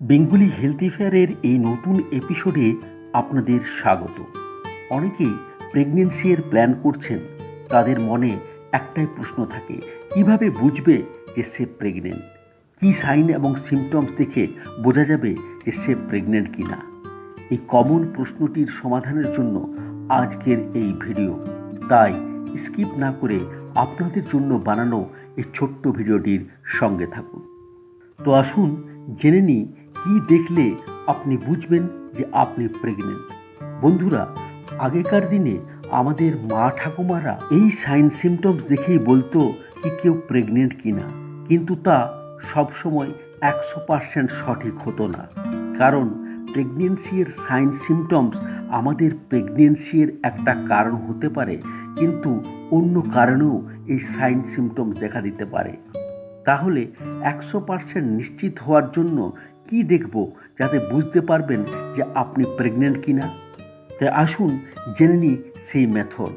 Bengali health ফেয়ারের এই নতুন এপিসোডে আপনাদের স্বাগত। অনেকেই এর প্ল্যান করছেন, তাদের মনে একটাই প্রশ্ন থাকে, কীভাবে বুঝবে যে সে প্রেগনেন্ট কি সাইন এবং সিমটমস দেখে বোঝা যাবে যে সে প্রেগনেন্ট কিনা? এই কমন প্রশ্নটির সমাধানের জন্য আজকের এই ভিডিও তাই স্কিপ না করে আপনাদের জন্য বানানো এই ছোট্ট ভিডিওটির সঙ্গে থাকুন। তো আসুন জেনে নিই কী দেখলে আপনি বুঝবেন যে আপনি প্রেগনেন্ট বন্ধুরা, আগেকার দিনে আমাদের মা ঠাকুমারা এই সাইন সিমটমস দেখেই বলতো কি কেউ প্রেগনেন্ট কিনা। কিন্তু তা সবসময় একশো পার্সেন্ট সঠিক হতো না। কারণ প্রেগনেন্সি এর সাইন সিমটমস আমাদের প্রেগনেন্সির একটা কারণ হতে পারে, কিন্তু অন্য কারণেও এই সাইন সিমটমস দেখা দিতে পারে। তাহলে একশো পার্সেন্ট নিশ্চিত হওয়ার জন্য কি দেখব যাতে বুঝতে পারবেন যে আপনি প্রেগনেন্ট কিনা? তাই আসুন জেনে নিই সেই মেথড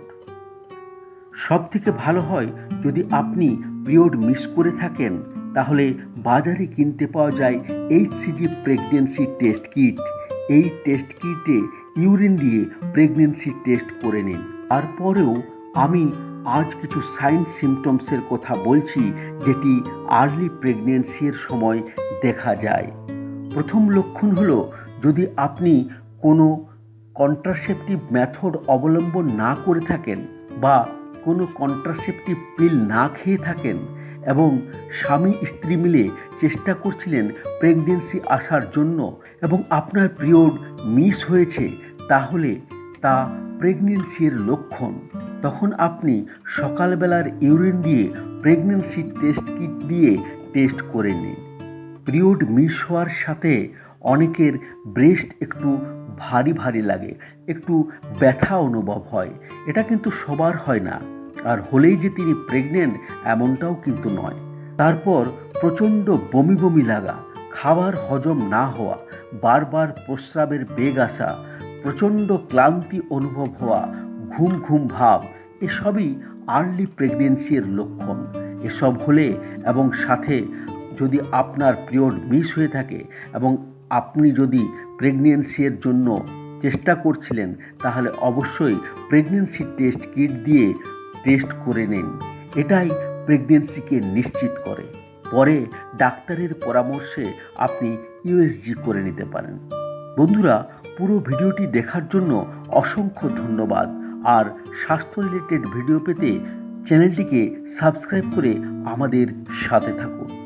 সব থেকে ভালো হয় যদি আপনি পিরিয়ড মিস করে থাকেন, তাহলে বাজারে কিনতে পাওয়া যায় এইচসিজি প্রেগনেন্সি টেস্ট কিট এই টেস্ট কিটে ইউরিন দিয়ে প্রেগনেন্সি টেস্ট করে নিন। তারপরেও আমি আজ কিছু সাইন সিমটমসের কথা বলছি, যেটি আর্লি প্রেগনেন্সির সময় দেখা যায়। প্রথম লক্ষণ হলো যদি আপনি কোনো কন্ট্রাসেপটিভ মেথড অবলম্বন না করে থাকেন বা কোনো কন্ট্রাসেপটিভ পিল না খেয়ে থাকেন এবং স্বামী স্ত্রী মিলে চেষ্টা করছিলেন প্রেগনেন্সি আসার জন্য এবং আপনার পিরিয়ড মিস হয়েছে, তাহলে তা প্রেগনেন্সির লক্ষণ। তখন আপনি সকালবেলার ইউরিন দিয়ে প্রেগনেন্সি টেস্ট কিট দিয়ে টেস্ট করে নিন। পিরিয়ড মিস হওয়ার সাথে অনেকের ব্রেস্ট একটু ভারী ভারী লাগে, একটু ব্যথা অনুভব হয়। এটা কিন্তু সবার হয় না। আর হলেই যে তিনি প্রেগনেন্ট এমনটাও কিন্তু নয়। তারপর প্রচণ্ড বমি বমি লাগা, খাবার হজম না হওয়া, বারবার প্রস্রাবের বেগ আসা, প্রচণ্ড ক্লান্তি অনুভব হওয়া, ঘুম ঘুম ভাব, এসবই আর্লি প্রেগনেন্সির লক্ষণ। এসব হলে এবং সাথে যদি আপনার পিরিয়ড মিস হয়ে থাকে এবং আপনি যদি প্রেগনেন্সির জন্য চেষ্টা করছিলেন, তাহলে অবশ্যই প্রেগনেন্সি টেস্ট কিট দিয়ে টেস্ট করে নিন। এটাই প্রেগনেন্সিকে নিশ্চিত করে। পরে ডাক্তারের পরামর্শে আপনি ইউএসজি করে নিতে পারেন। বন্ধুরা, পুরো ভিডিওটি দেখার জন্য অসংখ্য ধন্যবাদ। আর স্বাস্থ্য রিলেটেড ভিডিও পেতে চ্যানেলটিকে সাবস্ক্রাইব করে আমাদের সাথে থাকুন।